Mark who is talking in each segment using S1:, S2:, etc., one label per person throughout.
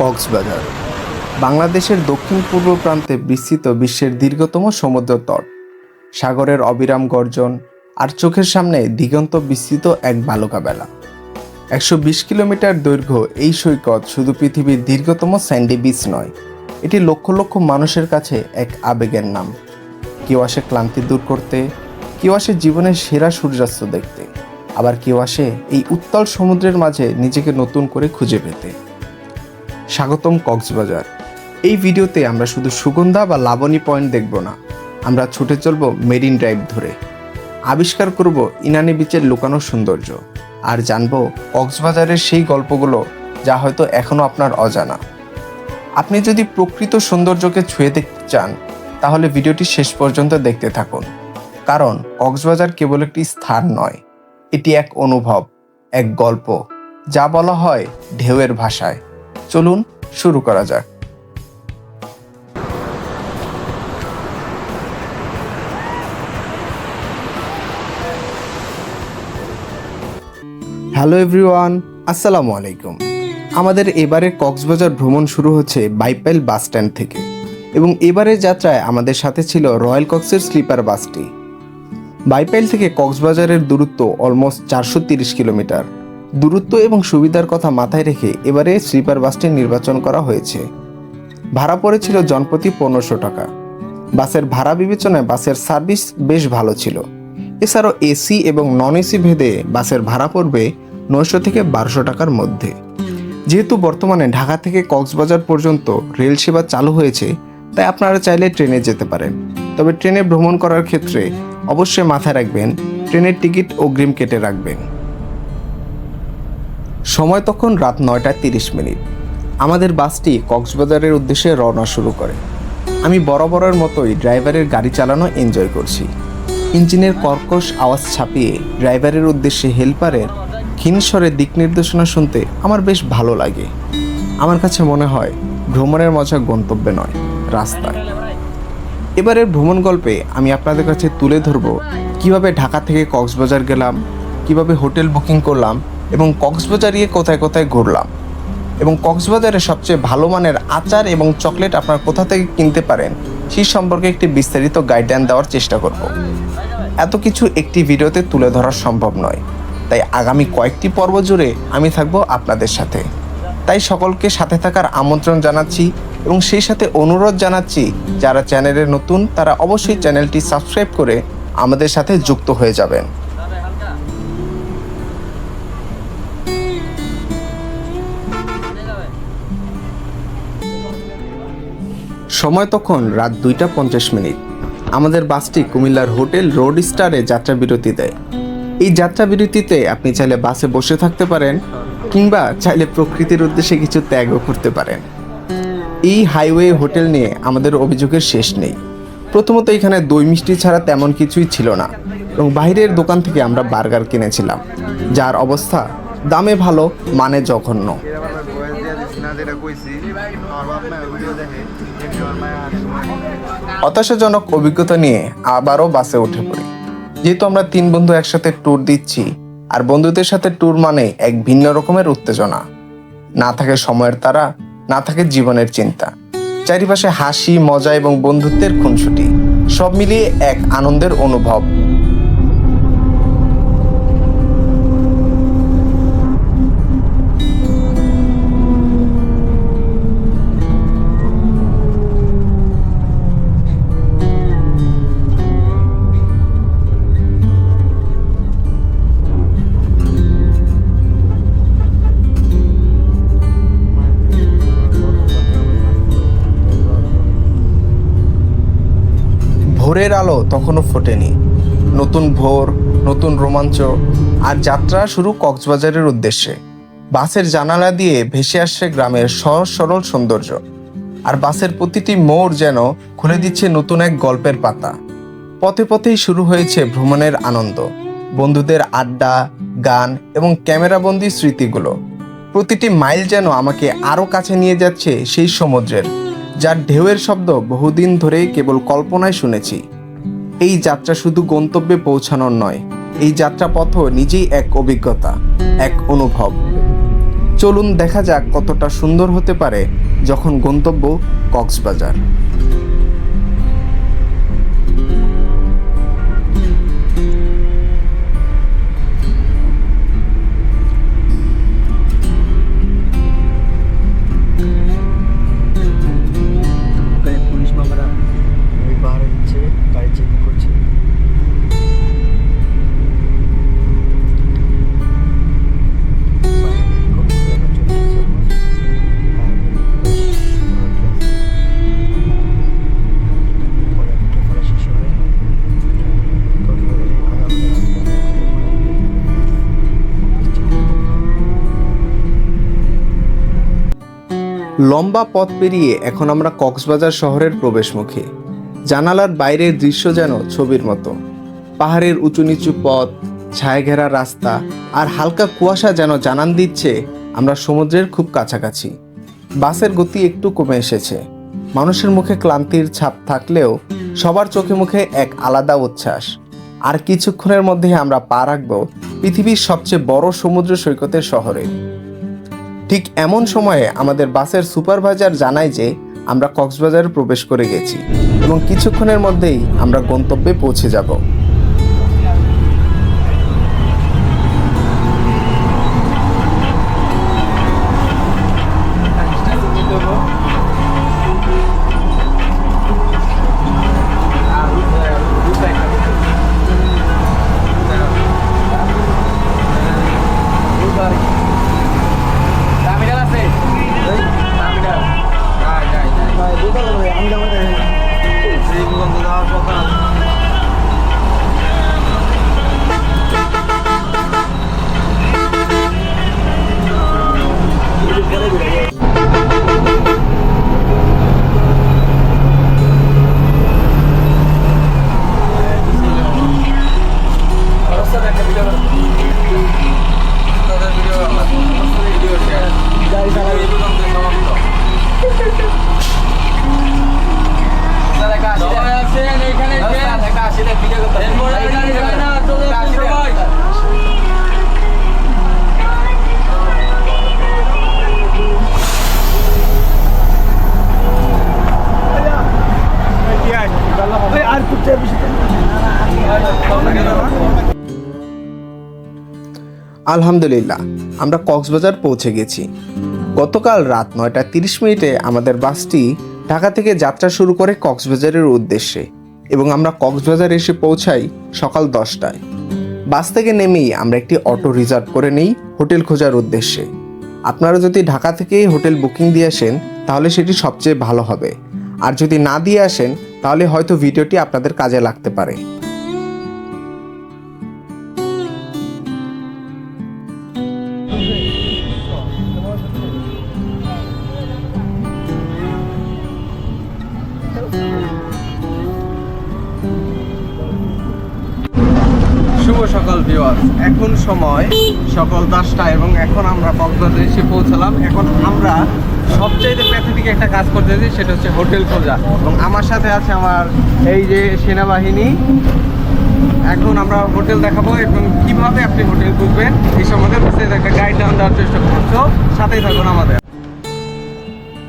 S1: কক্সবাজার, বাংলাদেশের দক্ষিণ পূর্ব প্রান্তে বিস্তৃত বিশ্বের দীর্ঘতম সমুদ্র তট। সাগরের অবিরাম গর্জন আর চোখের সামনে দিগন্ত বিস্তৃত এক বালুকা বেলা একশো বিশ কিলোমিটার দৈর্ঘ্য এই সৈকত শুধু পৃথিবীর দীর্ঘতম স্যান্ডি বিচ নয়, এটি লক্ষ লক্ষ মানুষের কাছে এক আবেগের নাম। কেউ আসে ক্লান্তি দূর করতে, কেউ আসে জীবনের সেরা সূর্যাস্ত দেখতে, আবার কেউ আসে এই উত্তাল সমুদ্রের মাঝে নিজেকে নতুন করে খুঁজে পেতে। স্বাগতম কক্সবাজার। এই ভিডিওতে আমরা শুধু সুগন্ধা বা লাবণী পয়েন্ট দেখব না, আমরা ছুটে চলব মেরিন ড্রাইভ ধরে। আবিষ্কার করব ইনানি বিচের লুকানো সৌন্দর্য, আর জানব কক্সবাজারের সেই গল্পগুলো যা হয়তো এখনও আপনার অজানা। আপনি যদি প্রকৃত সৌন্দর্যকে ছুঁয়ে দেখতে চান, তাহলে ভিডিওটি শেষ পর্যন্ত দেখতে থাকুন, কারণ কক্সবাজার কেবল একটি স্থান নয়, এটি এক অনুভব, এক গল্প, যা বলা হয় ঢেউয়ের ভাষায়। চলুন শুরু করা যাক। হ্যালো এভরিওয়ান, আসসালামু আলাইকুম। আমাদের এবারের কক্সবাজার ভ্রমণ শুরু হচ্ছে বাইপাইল বাস স্ট্যান্ড থেকে এবং এবারের যাত্রায় আমাদের সাথে ছিল রয়্যাল কক্সের স্লিপার বাসটি। বাইপাইল থেকে কক্সবাজারের দূরত্ব অলমোস্ট চারশো তিরিশ কিলোমিটার। দূরত্ব এবং সুবিধার কথা মাথায় রেখে এবারে স্লিপার বাসটি নির্বাচন করা হয়েছে। ভাড়া পড়েছিল জনপ্রতি পনেরোশো টাকা। বাসের ভাড়া বিবেচনায় বাসের সার্ভিস বেশ ভালো ছিল। এছাড়াও এসি এবং নন এসি ভেদে বাসের ভাড়া পড়বে নয়শো থেকে বারোশো টাকার মধ্যে। যেহেতু বর্তমানে ঢাকা থেকে কক্সবাজার পর্যন্ত রেল সেবা চালু হয়েছে, তাই আপনারা চাইলে ট্রেনে যেতে পারেন। তবে ট্রেনে ভ্রমণ করার ক্ষেত্রে অবশ্যই মাথায় রাখবেন, ট্রেনের টিকিট অগ্রিম কেটে রাখবেন। সময় তখন রাত নয়টা তিরিশ মিনিট। আমাদের বাসটি কক্সবাজারের উদ্দেশ্যে রওনা শুরু করে। আমি বরাবরের মতোই ড্রাইভারের গাড়ি চালানো এনজয় করছি। ইঞ্জিনের কর্কশ আওয়াজ ছাপিয়ে ড্রাইভারের উদ্দেশ্যে হেল্পারের ক্ষীণস্বরে দিক নির্দেশনা শুনতে আমার বেশ ভালো লাগে। আমার কাছে মনে হয় ভ্রমণের মজা গন্তব্যে নয়, রাস্তায়। এবারের ভ্রমণ গল্পে আমি আপনাদের কাছে তুলে ধরব কীভাবে ঢাকা থেকে কক্সবাজার গেলাম, কীভাবে হোটেল বুকিং করলাম এবং কক্সবাজার কোথায় কোথায় ঘুরলাম। এবং কক্সবাজারে সবচেয়ে ভালো মানের আচার এবং চকলেট আপনার কোথা থেকে কিনতে পারেন, সেই সম্পর্কে একটি বিস্তারিত গাইডলাইন দেওয়ার চেষ্টা করব। এত কিছু একটি ভিডিওতে তুলে ধরা সম্ভব নয়। তাই আগামী কয়েকটি পর্ব জুড়ে আমি থাকব আপনাদের সাথে। তাই সকলকে সাথে থাকার আমন্ত্রণ জানাচ্ছি এবং সেই সাথে অনুরোধ জানাচ্ছি, যারা চ্যানেলে নতুন, তারা অবশ্যই চ্যানেলটি সাবস্ক্রাইব করে আমাদের সাথে যুক্ত হয়ে যাবেন। সময় তখন রাত দুইটা পঞ্চাশ মিনিট। আমাদের বাসটি কুমিল্লার হোটেল রোড স্টারে যাত্রা বিরতি দেয়। এই যাত্রা বিরতিতে আপনি চাইলে বাসে বসে থাকতে পারেন কিংবা চাইলে প্রকৃতির উদ্দেশ্যে কিছু ত্যাগও করতে পারেন। এই হাইওয়ে হোটেল নিয়ে আমাদের অভিযোগের শেষ নেই। প্রথমত এখানে দই মিষ্টি ছাড়া তেমন কিছুই ছিল না এবং বাইরের দোকান থেকে আমরা বার্গার কিনেছিলাম, যার অবস্থা দামে ভালো মানে জঘন্য। হতাশাজনক অভিজ্ঞতা নিয়ে আবারও বাসে উঠে পড়ি। যেহেতু আমরা তিন বন্ধু একসাথে ট্যুর দিচ্ছি, আর বন্ধুদের সাথে ট্যুর মানে এক ভিন্ন রকমের উত্তেজনা। না থাকে সময়ের তারা না থাকে জীবনের চিন্তা। চারিপাশে হাসি, মজা এবং বন্ধুত্বের খুনসুটি, সব মিলিয়ে এক আনন্দের অনুভব। ভোরের আলো তখনও ফোটেনি। নতুন ভোর, নতুন রোমাঞ্চ আর যাত্রা শুরু কক্সবাজারের উদ্দেশ্যে। বাসের জানালা দিয়ে ভেসে আসছে গ্রামের সহজ সরল সৌন্দর্য। আর বাসের প্রতিটি মোড় যেন খুলে দিচ্ছে নতুন এক গল্পের পাতা। পথে পথেই শুরু হয়েছে ভ্রমণের আনন্দ। বন্ধুদের আড্ডা, গান এবং ক্যামেরাবন্দি স্মৃতিগুলো। প্রতিটি মাইল যেন আমাকে আরও কাছে নিয়ে যাচ্ছে সেই সমুদ্রের যার ঢেউয়ের শব্দ বহুদিন ধরে কেবল কল্পনায় শুনেছি। এই যাত্রা শুধু গন্তব্যে পৌঁছানোর নয়, এই যাত্রা পথ নিজেই এক অভিজ্ঞতা, এক অনুভব। চলুন দেখা যাক কতটা সুন্দর হতে পারে যখন গন্তব্য কক্সবাজার। লম্বা পথ পেরিয়ে এখন আমরা কক্সবাজার শহরের প্রবেশমুখে। জানালার বাইরের দৃশ্য যেন ছবির মতো। পাহাড়ের উঁচু নিচু পথ, ছায়াঘেরা রাস্তা আর হালকা কুয়াশা যেন জানান দিচ্ছে আমরা সমুদ্রের খুব কাছাকাছি। বাসের গতি একটু কমে এসেছে। মানুষের মুখে ক্লান্তির ছাপ থাকলেও সবার চোখে মুখে এক আলাদা উচ্ছ্বাস। আর কিছুক্ষণের মধ্যে আমরা পা রাখব পৃথিবীর সবচেয়ে বড় সমুদ্র সৈকতের শহরে। ঠিক এমন সময়ে আমাদের বাসের সুপারভাইজার জানায় যে আমরা কক্সবাজারে প্রবেশ করে গেছি এবং কিছুক্ষণের মধ্যেই আমরা গন্তব্যে পৌঁছে যাব। আলহামদুলিল্লাহ, আমরা কক্সবাজার পৌঁছে গেছি। গতকাল রাত নয়টা তিরিশ মিনিটে আমাদের বাসটি ঢাকা থেকে যাত্রা শুরু করে কক্সবাজারের উদ্দেশ্যে এবং আমরা কক্সবাজার এসে পৌঁছাই সকাল দশটায়। বাস থেকে নেমেই আমরা একটি অটো রিজার্ভ করে নিই হোটেল খোঁজার উদ্দেশ্যে। আপনারা যদি ঢাকা থেকেই হোটেল বুকিং দিয়ে আসেন, তাহলে সেটি সবচেয়ে ভালো হবে। আর যদি না দিয়ে আসেন, তাহলে হয়তো ভিডিওটি আপনাদের কাজে লাগতে পারে। সময় সকাল দশটা এবং এখন আমরা কক্সবাজার এসে পৌঁছালাম। এখন আমরা সবচাইতে প্যাথেটিক একটা কাজ করতে করতেছি, সেটা হচ্ছে হোটেল খোঁজা। এবং আমার সাথে আছে আমার এই যে সেনাবাহিনী। এখন আমরা হোটেল দেখাবো এবং কীভাবে আপনি হোটেল খুঁজবেন এই সম্বন্ধে একটা গাইড দেওয়ার চেষ্টা করছ সাথেই থাকুন আমাদের।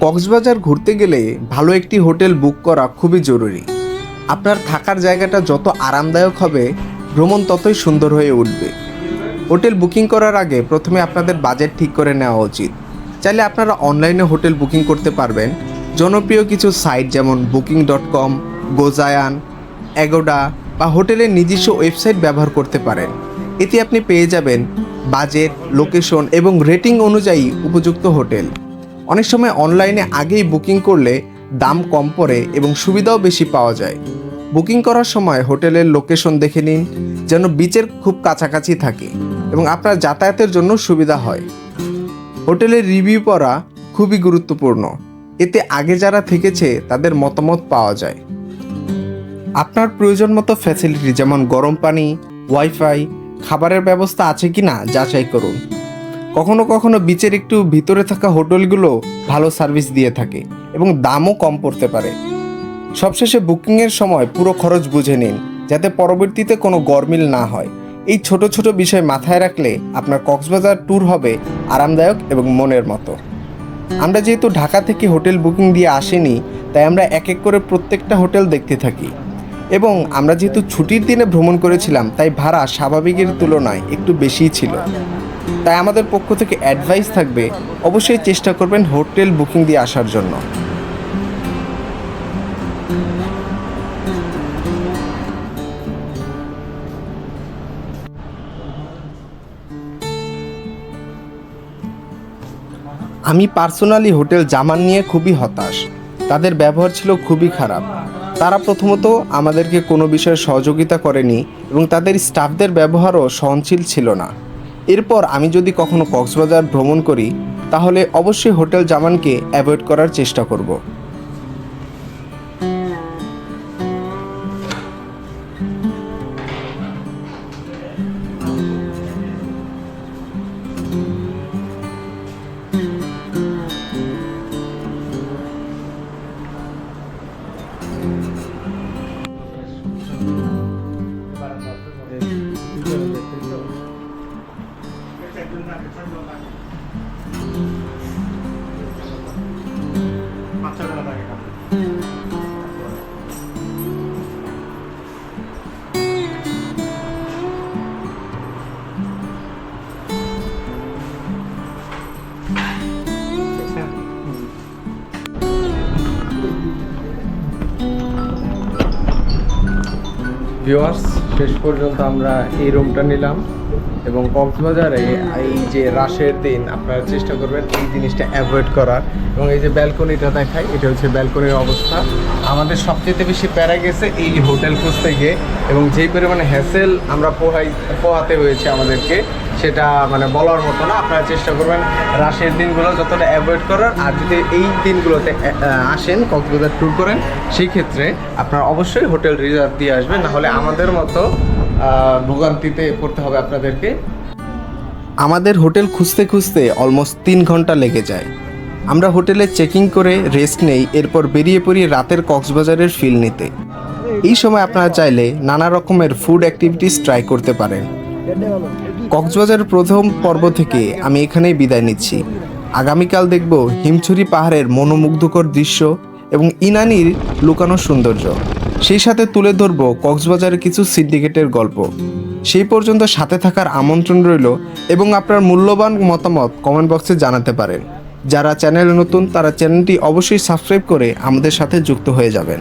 S1: কক্সবাজার ঘুরতে গেলে ভালো একটি হোটেল বুক করা খুবই জরুরি। আপনার থাকার জায়গাটা যত আরামদায়ক হবে, ভ্রমণ ততই সুন্দর হয়ে উঠবে। হোটেল বুকিং করার আগে প্রথমে আপনাদের বাজেট ঠিক করে নেওয়া উচিত। চাইলে আপনারা অনলাইনে হোটেল বুকিং করতে পারবেন। জনপ্রিয় কিছু সাইট যেমন বুকিং ডট কম গোজায়ান অ্যাগোডা বা হোটেলের নিজস্ব ওয়েবসাইট ব্যবহার করতে পারেন। এতে আপনি পেয়ে যাবেন বাজেট, লোকেশন এবং রেটিং অনুযায়ী উপযুক্ত হোটেল। অনেক সময় অনলাইনে আগেই বুকিং করলে দাম কম পড়ে এবং সুবিধাও বেশি পাওয়া যায়। বুকিং করার সময় হোটেলের লোকেশন দেখে নিন, যেন বিচের খুব কাছাকাছি থাকে এবং আপনার যাতায়াতের জন্য সুবিধা হয়। হোটেলের রিভিউ পড়া খুবই গুরুত্বপূর্ণ। এতে আগে যারা থেকেছে, তাদের মতামত পাওয়া যায়। আপনার প্রয়োজন মতো ফ্যাসিলিটি যেমন গরম পানি ওয়াইফাই খাবারের ব্যবস্থা আছে কি না যাচাই করুন। কখনো কখনো বিচের একটু ভিতরে থাকা হোটেলগুলো ভালো সার্ভিস দিয়ে থাকে এবং দামও কম পড়তে পারে। সবশেষে বুকিংয়ের সময় পুরো খরচ বুঝে নিন, যাতে পরবর্তীতে কোনো গরমিল না হয়। এই ছোট ছোট বিষয় মাথায় রাখলে আপনার কক্সবাজার ট্যুর হবে আরামদায়ক এবং মনের মতো। আমরা যেহেতু ঢাকা থেকে হোটেল বুকিং দিয়ে আসিনি, তাই আমরা এক এক করে প্রত্যেকটা হোটেল দেখতে থাকি। এবং আমরা যেহেতু ছুটির দিনে ভ্রমণ করেছিলাম, তাই ভাড়া স্বাভাবিকের তুলনায় একটু বেশিই ছিল। তাই আমাদের পক্ষ থেকে অ্যাডভাইস থাকবে, অবশ্যই চেষ্টা করবেন হোটেল বুকিং দিয়ে আসার জন্য। আমি পার্সোনালি হোটেল জামান নিয়ে খুবই হতাশ। তাদের ব্যবহার ছিল খুবই খারাপ। তারা প্রথমত আমাদেরকে কোনো বিষয়ে সহযোগিতা করেনি এবং তাদের স্টাফদের ব্যবহারও সহনশীল ছিল না। এরপর আমি যদি কখনো কক্সবাজার ভ্রমণ করি, তাহলে অবশ্যই হোটেল জামানকে অ্যাভয়েড করার চেষ্টা করব। ভিউয়ার্স শেষ পর্যন্ত আমরা এই রুমটা নিলাম। এবং কক্সবাজারে এই যে রাশের দিন, আপনারা চেষ্টা করবেন এই জিনিসটা অ্যাভয়েড করার। এবং এই যে ব্যালকনিটা দেখায় এটা হচ্ছে ব্যালকনির অবস্থা। আমাদের সবচেয়ে বেশি প্যারা গেছে এই হোটেল খুঁজতে গিয়ে, এবং যেই পরিমাণে হ্যাসেল আমরা পোহাই, পোহাতে হয়েছে আমাদেরকে, সেটা মানে বলার মতো না। আপনারা চেষ্টা করবেন রাশের দিনগুলো যতটা অ্যাভয়েড করার। আর যদি এই দিনগুলোতে আসেন, কক্সবাজার ট্যুর করেন, সেই ক্ষেত্রে আপনারা অবশ্যই হোটেল রিজার্ভ দিয়ে আসবেন। নাহলে আমাদের মতো ভোগান্তিতে পড়তে হবে আপনাদেরকে। আমাদের হোটেল খুঁজতে খুঁজতে অলমোস্ট তিন ঘণ্টা লেগে যায়। আমরা হোটেলে চেকিং করে রেস্ট নেই, এরপর বেরিয়ে পড়ি রাতের কক্সবাজারের ফিল নিতে। এই সময় আপনারা চাইলে নানা রকমের ফুড অ্যাক্টিভিটিস ট্রাই করতে পারেন। কক্সবাজারের প্রথম পর্ব থেকে আমি এখানেই বিদায় নিচ্ছি। আগামীকাল দেখব হিমছড়ি পাহাড়ের মনোমুগ্ধকর দৃশ্য এবং ইনানির লুকানো সৌন্দর্য। সেই সাথে তুলে ধরব কক্সবাজারের কিছু সিন্ডিকেটের গল্প। সেই পর্যন্ত সাথে থাকার আমন্ত্রণ রইল এবং আপনার মূল্যবান মতামত কমেন্ট বক্সে জানাতে পারেন। যারা চ্যানেলে নতুন, তারা চ্যানেলটি অবশ্যই সাবস্ক্রাইব করে আমাদের সাথে যুক্ত হয়ে যাবেন।